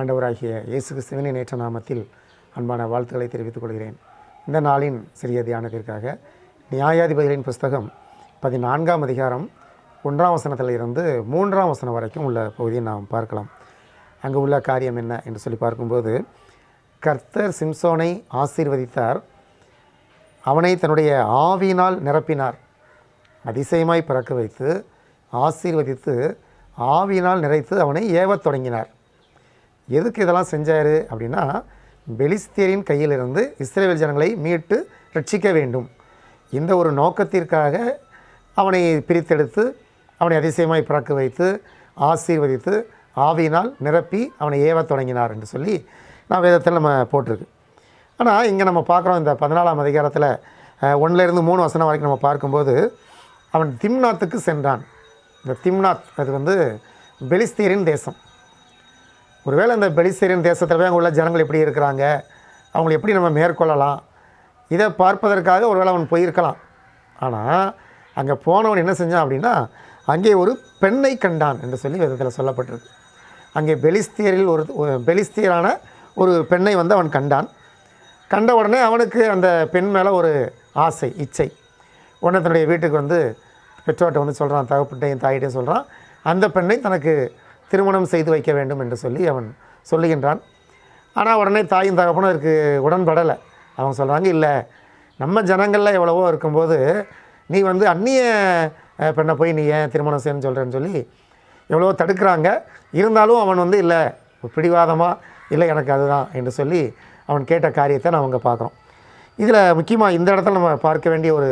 ஆண்டவராகிய இயேசு கிறிஸ்துவின் நேற்ற நாமத்தில் அன்பான வாழ்த்துக்களை தெரிவித்துக் கொள்கிறேன். இந்த நாளின் சிறிய தியானத்திற்காக நியாயாதிபதிகளின் புஸ்தகம் பதினான்காம் அதிகாரம் ஒன்றாம் வசனத்தில் இருந்து மூன்றாம் வசனம் வரைக்கும் உள்ள பகுதியை நாம் பார்க்கலாம். அங்கு உள்ள காரியம் என்ன என்று சொல்லி பார்க்கும்போது கர்த்தர் சிம்சோனை ஆசீர்வதித்தார் அவனை தன்னுடைய ஆவியினால் நிரப்பினார். அதிசயமாய் பிறக்க வைத்து ஆசீர்வதித்து ஆவியினால் நிறைத்து அவனை ஏவத் தொடங்கினார். எதுக்கு இதெல்லாம் செஞ்சார் அப்படின்னா பெலிஸ்தியரின் கையிலிருந்து இஸ்ரேல் ஜனங்களை மீட்டு ரட்சிக்க வேண்டும். இந்த ஒரு நோக்கத்திற்காக அவனை பிரித்தெடுத்து அவனை அதிசயமாய் பிறக்க வைத்து ஆசீர்வதித்து ஆவியினால் நிரப்பி அவனை ஏவத் தொடங்கினார் என்று சொல்லி நான் வேதத்தில் நம்ம போட்டிருக்கு. ஆனால் இங்கே நம்ம பார்க்குறோம் இந்த பதினாலாம் அதிகாரத்தில் ஒன்றிலேருந்து மூணு வசனம் வரைக்கும் நம்ம பார்க்கும்போது அவன் திம்னாத்துக்கு சென்றான். இந்த திம்னாத் அது வந்து பெலிஸ்தீரின் தேசம். ஒருவேளை இந்த பெலிஸ்தீரியன் தேசத்தில் போய் அங்கே உள்ள ஜனங்கள் எப்படி இருக்கிறாங்க அவங்களை எப்படி நம்ம மேற்கொள்ளலாம்? இதை பார்ப்பதற்காக ஒருவேளை அவன் போயிருக்கலாம். ஆனால் அங்கே போனவன் என்ன செஞ்சான் அப்படின்னா அங்கே ஒரு பெண்ணை கண்டான் என்று சொல்லி விதத்தில் சொல்லப்பட்டிருக்கு. அங்கே பெலிஸ்தியரில் ஒரு பெலிஸ்தியரான ஒரு பெண்ணை வந்து அவன் கண்டான். கண்ட உடனே அவனுக்கு அந்த பெண் மேலே ஒரு ஆசை இச்சை. உடனே தன்னுடைய வீட்டுக்கு வந்து பெற்றோர்கிட்ட வந்து சொல்கிறான் தகப்பட்டையும் தாயிட்டையும் சொல்கிறான் அந்த பெண்ணை தனக்கு திருமணம் செய்து வைக்க வேண்டும் என்று சொல்லி அவன் சொல்லுகின்றான். ஆனால் உடனே தாயும் தகப்பனும் அதற்கு உடன்படலை. அவங்க சொல்கிறாங்க இல்லை நம்ம ஜனங்களில் எவ்வளவோ இருக்கும்போது நீ வந்து அந்நிய பெண்ணை போய் நீ ஏன் திருமணம் செய்யணும்னு சொல்கிறேன்னு சொல்லி எவ்வளவோ தடுக்கிறாங்க. இருந்தாலும் அவன் வந்து இல்லை பிடிவாதமாக இல்லை எனக்கு அதுதான் என்று சொல்லி அவன் கேட்ட காரியத்தை நான் அவங்க பார்க்குறோம். இதில் முக்கியமாக இந்த இடத்துல நம்ம பார்க்க வேண்டிய ஒரு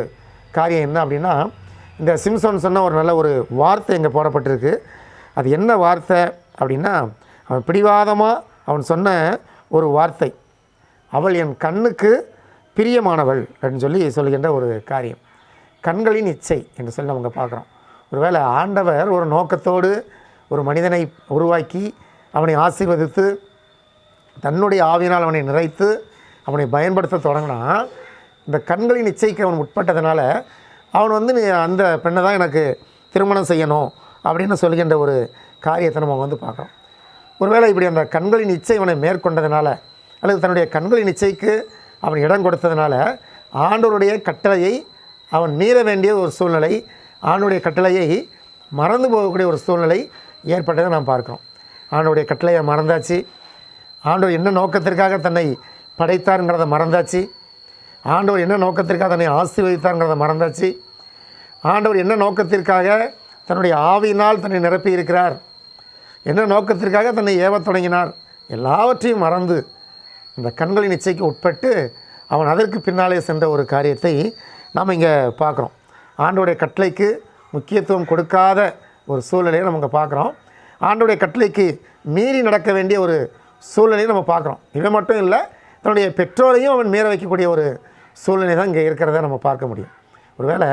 காரியம் என்ன அப்படின்னா இந்த சிம்சோன் சொன்ன ஒரு நல்ல ஒரு வார்த்தை இங்கே போடப்பட்டிருக்கு. அது என்ன வார்த்தை அப்படின்னா அவன் பிடிவாதமாக அவன் சொன்ன ஒரு வார்த்தை. அவள் என் கண்ணுக்கு பிரியமானவள் அப்படின்னு சொல்லி சொல்லுகின்ற ஒரு காரியம். கண்களின் இச்சை என்று சொல்லி அவங்க பார்க்குறோம். ஒருவேளை ஆண்டவர் ஒரு நோக்கத்தோடு ஒரு மனிதனை உருவாக்கி அவனை ஆசீர்வதித்து தன்னுடைய ஆவியினால் அவனை நிறைத்து அவனை பயன்படுத்த தொடங்கினா இந்த கண்களின் இச்சைக்கு அவன் உட்பட்டதுனால அவன் வந்து நீ அந்த பெண்ணை தான் எனக்கு திருமணம் செய்யணும் அப்படின்னு சொல்கின்ற ஒரு காரியத்தை நம்ம வந்து பார்க்குறோம். ஒருவேளை இப்படி அந்த கண்களின் இச்சை அவனை மேற்கொண்டதுனால அல்லது தன்னுடைய கண்களின் இச்சைக்கு அவன் இடம் கொடுத்ததுனால ஆண்டவருடைய கட்டளையை அவன் மீற வேண்டிய ஒரு சூழ்நிலை ஆணுடைய கட்டளையை மறந்து போகக்கூடிய ஒரு சூழ்நிலை ஏற்பட்டதை நாம் பார்க்குறோம். ஆணுடைய கட்டளையை மறந்தாச்சு. ஆண்டவர் என்ன நோக்கத்திற்காக தன்னை படைத்தாருங்கிறத மறந்தாச்சு. ஆண்டவர் என்ன நோக்கத்திற்காக தன்னை ஆசீர்வதித்தாருங்கிறத மறந்தாச்சு. ஆண்டவர் என்ன நோக்கத்திற்காக தன்னுடைய ஆவியினால் தன்னை நிரப்பி இருக்கிறார் என்ன நோக்கத்திற்காக தன்னை ஏவத் தொடங்கினார்? எல்லாவற்றையும் மறந்து இந்த கண்களின் இச்சைக்கு உட்பட்டு அவன் அதற்கு பின்னாலே சென்ற ஒரு காரியத்தை நாம் இங்கே பார்க்குறோம். ஆண்டோடைய கட்டளைக்கு முக்கியத்துவம் கொடுக்காத ஒரு சூழ்நிலையை நம்ம இங்கே பார்க்குறோம். ஆண்டோடைய கட்டளைக்கு மீறி நடக்க வேண்டிய ஒரு சூழ்நிலையை நம்ம பார்க்குறோம். இவன் மட்டும் இல்லை தன்னுடைய பெற்றோரையும் அவன் மீற வைக்கக்கூடிய ஒரு சூழ்நிலை தான் இங்கே இருக்கிறத நம்ம பார்க்க முடியும். ஒருவேளை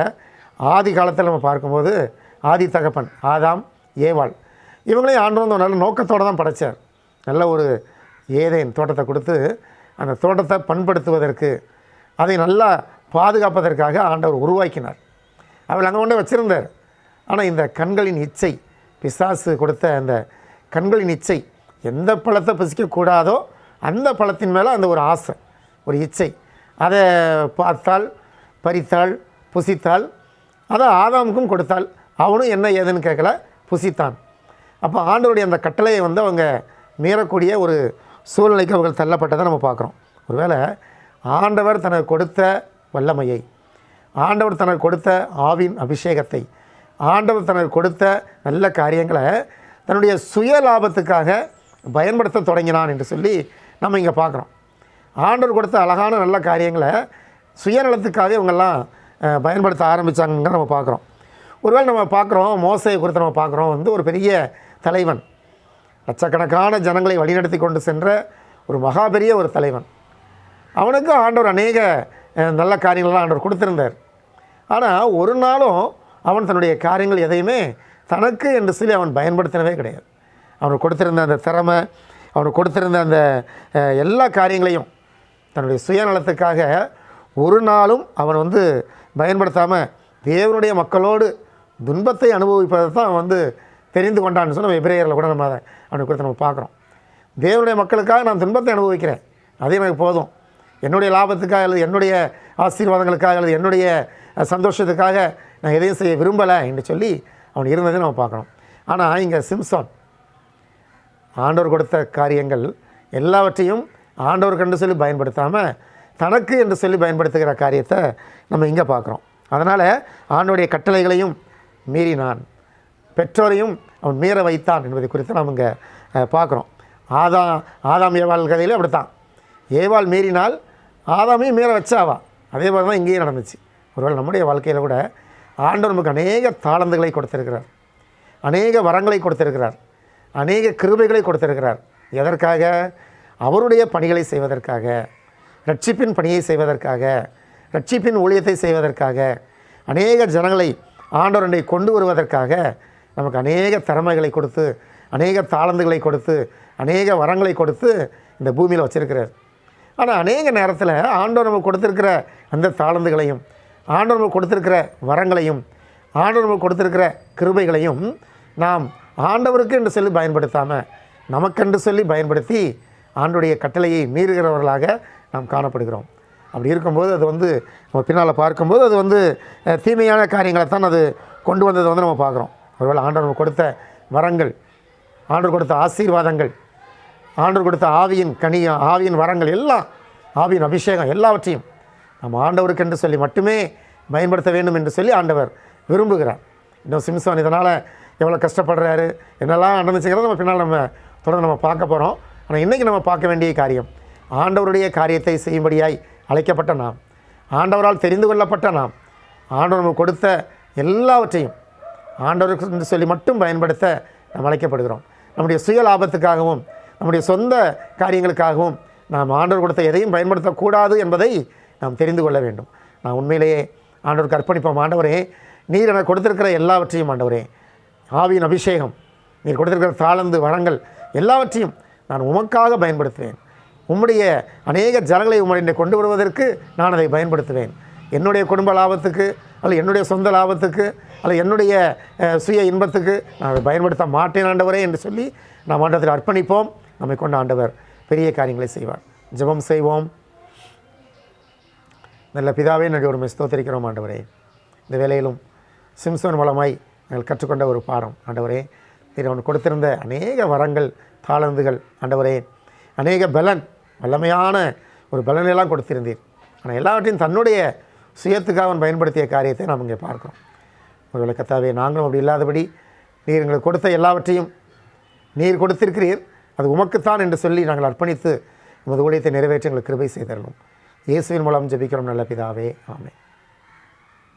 ஆதி காலத்தில் நம்ம பார்க்கும்போது ஆதி தகப்பன் ஆதாம் ஏவாள். இவங்களையும் ஆண்டு வந்து ஒரு நல்ல நோக்கத்தோடு தான் படைச்சார். நல்ல ஒரு ஏதேன் தோட்டத்தை கொடுத்து அந்த தோட்டத்தை பண்படுத்துவதற்கு அதை நல்லா பாதுகாப்பதற்காக ஆண்டவர் உருவாக்கினார். அவர் அங்கே கொண்டு வச்சுருந்தார். ஆனால் இந்த கண்களின் இச்சை பிசாசு கொடுத்த அந்த கண்களின் இச்சை எந்த பழத்தை பசிக்கக்கூடாதோ அந்த பழத்தின் மேலே அந்த ஒரு ஆசை ஒரு இச்சை. அதை பார்த்தால் பறித்தாள் புசித்தாள் அதை ஆதாமுக்கும் கொடுத்தாள் அவனும் என்ன ஏதுன்னு கேட்கல? புசித்தான். அப்போ ஆண்டவருடைய அந்த கட்டளையை வந்து அவங்க மீறக்கூடிய ஒரு சூழ்நிலைக்கு அவர்கள் தள்ளப்பட்டதை நம்ம பார்க்குறோம். ஒருவேளை ஆண்டவர் தனக்கு கொடுத்த வல்லமையை ஆண்டவர் தனக்கு கொடுத்த ஆவின் அபிஷேகத்தை ஆண்டவர் தனக்கு கொடுத்த நல்ல காரியங்களை தன்னுடைய சுய லாபத்துக்காக பயன்படுத்த தொடங்கினான் என்று சொல்லி நம்ம இங்கே பார்க்குறோம். ஆண்டவர் கொடுத்த அழகான நல்ல காரியங்களை சுயநலத்துக்காக இவங்கெல்லாம் பயன்படுத்த ஆரம்பித்தாங்கன்னு நம்ம பார்க்குறோம். ஒருவேளை நம்ம பார்க்குறோம் மோசையை குறித்து நம்ம பார்க்குறோம் வந்து ஒரு பெரிய தலைவன். லட்சக்கணக்கான ஜனங்களை வழிநடத்தி கொண்டு சென்ற ஒரு மகா பெரிய ஒரு தலைவன். அவனுக்கு ஆண்டவர் அநேக நல்ல காரியங்கள்லாம் ஆண்டவர் கொடுத்திருந்தார். ஆனால் ஒரு நாளும் அவன் தன்னுடைய காரியங்கள் எதையுமே தனக்கு என்று சொல்லி அவன் பயன்படுத்தினவே கிடையாது. அவனுக்கு கொடுத்திருந்த அந்த திறமை அவனுக்கு கொடுத்திருந்த அந்த எல்லா காரியங்களையும் தன்னுடைய சுயநலத்துக்காக ஒரு நாளும் அவன் வந்து பயன்படுத்தாமல் தேவனுடைய மக்களோடு துன்பத்தை அனுபவிப்பதை தான் வந்து தெரிந்து கொண்டான்னு சொன்ன நம்ம எபிரேயரில் கூட நம்ம அதை அவனை குறித்து நம்ம பார்க்குறோம். தேவனுடைய மக்களுக்காக நான் துன்பத்தை அனுபவிக்கிறேன். அதே எனக்கு போதும். என்னுடைய லாபத்துக்காக அல்லது என்னுடைய ஆசீர்வாதங்களுக்காக அல்லது என்னுடைய சந்தோஷத்துக்காக நான் எதையும் செய்ய விரும்பலை என்று சொல்லி அவன் இருந்ததை நம்ம பார்க்குறோம். ஆனால் இங்கே சிம்சான் ஆண்டவர் கொடுத்த காரியங்கள் எல்லாவற்றையும் ஆண்டவர் கண்டு சொல்லி பயன்படுத்தாமல் தனக்கு என்று சொல்லி பயன்படுத்துகிற காரியத்தை நம்ம இங்கே பார்க்குறோம். அதனால் ஆண்டோடைய கட்டளைகளையும் மீறினான். பெற்றோரையும் அவன் மீற வைத்தான் என்பதை குறித்து நாம் இங்கே பார்க்குறோம். ஆதா ஆதாம் ஏவாள் கதையில் அப்படித்தான். ஏவாள் மீறினால் ஆதாமையும் மீற வச்சாவா? அதே மாதிரி தான் இங்கேயும் நடந்துச்சு. ஒருவேளை நம்முடைய வாழ்க்கையில் கூட ஆண்டவர் நமக்கு அநேக தாளந்துகளை கொடுத்திருக்கிறார். அநேக வரங்களை கொடுத்திருக்கிறார். அநேக கிருபைகளை கொடுத்திருக்கிறார். எதற்காக? அவருடைய பணிகளை செய்வதற்காக ரட்சிப்பின் பணியை செய்வதற்காக ரட்சிப்பின் ஊழியத்தை செய்வதற்காக அநேக ஜனங்களை ஆண்டவரண்டை கொண்டு வருவதற்காக நமக்கு அநேக திறமைகளை கொடுத்து அநேக தாளந்துகளை கொடுத்து அநேக வரங்களை கொடுத்து இந்த பூமியில் வச்சுருக்கிறார். ஆனால் அநேக நேரத்தில் ஆண்டவர் நமக்கு கொடுத்துருக்கிற அந்த தாளந்துகளையும் ஆண்டவர் நமக்கு கொடுத்துருக்கிற வரங்களையும் ஆண்டவர் நமக்கு கொடுத்துருக்கிற கிருபைகளையும் நாம் ஆண்டவருக்கு என்று சொல்லி பயன்படுத்தாமல் நமக்கென்று சொல்லி பயன்படுத்தி ஆண்டுடைய கட்டளையை மீறுகிறவர்களாக நாம் காணப்படுகிறோம். அப்படி இருக்கும்போது அது வந்து நம்ம பின்னால் பார்க்கும்போது அது வந்து தீமையான காரியங்களை தான் அது கொண்டு வந்ததை வந்து நம்ம பார்க்குறோம். ஒருவேளை ஆண்டவர் கொடுத்த வரங்கள் ஆண்டவர் கொடுத்த ஆசீர்வாதங்கள் ஆண்டவர் கொடுத்த ஆவியின் கனி ஆவியின் வரங்கள் எல்லாம் ஆவியின் அபிஷேகம் எல்லாவற்றையும் நம்ம ஆண்டவருக்கு என்று சொல்லி மட்டுமே பயன்படுத்த வேண்டும் என்று சொல்லி ஆண்டவர் விரும்புகிறார். இன்னும் சிம்சான் இதனால் எவ்வளோ கஷ்டப்படுறாரு என்னெல்லாம் நடந்துச்சுங்கிறத நம்ம பின்னால் நம்ம தொடர்ந்து நம்ம பார்க்க போகிறோம் ஆனால் இன்றைக்கி நம்ம பார்க்க வேண்டிய காரியம் ஆண்டவருடைய காரியத்தை செய்யும்படியாய் அழைக்கப்பட்ட நாம். ஆண்டவரால் தெரிந்து கொள்ளப்பட்ட நாம். ஆண்டவர் நமக்கு கொடுத்த எல்லாவற்றையும் ஆண்டவருக்கு என்று சொல்லி மட்டும் பயன்படுத்த நாம் அழைக்கப்படுகிறோம். நம்முடைய சுய லாபத்துக்காகவும் நம்முடைய சொந்த காரியங்களுக்காகவும் நாம் ஆண்டவர் கொடுத்த எதையும் பயன்படுத்தக்கூடாது என்பதை நாம் தெரிந்து கொள்ள வேண்டும். நான் உண்மையிலேயே ஆண்டவருக்கு அர்ப்பணிப்போம். ஆண்டவரே நீர் எனக்கு கொடுத்திருக்கிற எல்லாவற்றையும் ஆண்டவரே ஆவியின் அபிஷேகம் நீர் கொடுத்திருக்கிற தாளந்து வளங்கள் எல்லாவற்றையும் நான் உமக்காக பயன்படுத்துவேன். உம்முடைய அநேக ஜனங்களை உம்முடைய கொண்டு வருவதற்கு நான் அதை பயன்படுத்துவேன். என்னுடைய குடும்ப லாபத்துக்கு அல்லது என்னுடைய சொந்த லாபத்துக்கு அல்லது என்னுடைய சுய இன்பத்துக்கு நான் அதை பயன்படுத்த மாட்டேன் ஆண்டவரே என்று சொல்லி நாம் ஆண்டத்தில் அர்ப்பணிப்போம். நம்மை கொண்ட ஆண்டவர் பெரிய காரியங்களை செய்வார். ஜபம் செய்வோம். நல்ல பிதாவே நன்றி ஒரு ஸ்தோத்திரிக்கிறோம் ஆண்டவரே. இந்த வேலையிலும் சிம்சோன் மூலமாய் நாங்கள் கற்றுக்கொண்ட ஒரு பாடம் ஆண்டவரே. நீர் அவன் கொடுத்திருந்த அநேக வரங்கள் தாளந்துகள் ஆண்டவரே. அநேக பலன் வல்லமையான ஒரு பலனையெல்லாம் கொடுத்திருந்தீர். ஆனால் எல்லாவற்றையும் தன்னுடைய சுயத்துக்காக அவன் பயன்படுத்திய காரியத்தை நாம் இங்கே பார்க்குறோம். ஒருவேளை கத்தாவே நாங்களும் அப்படி இல்லாதபடி நீர் எங்களுக்கு கொடுத்த எல்லாவற்றையும் நீர் கொடுத்திருக்கிறீர். அது உமக்குத்தான் என்று சொல்லி நாங்கள் அர்ப்பணித்து உமது ஊழியத்தை நிறைவேற்றி எங்களுக்கு கிருபை செய்தரணும் இயேசுவின் மூலம் ஜெபிக்கிறோம் நல்ல பிதாவே. ஆமே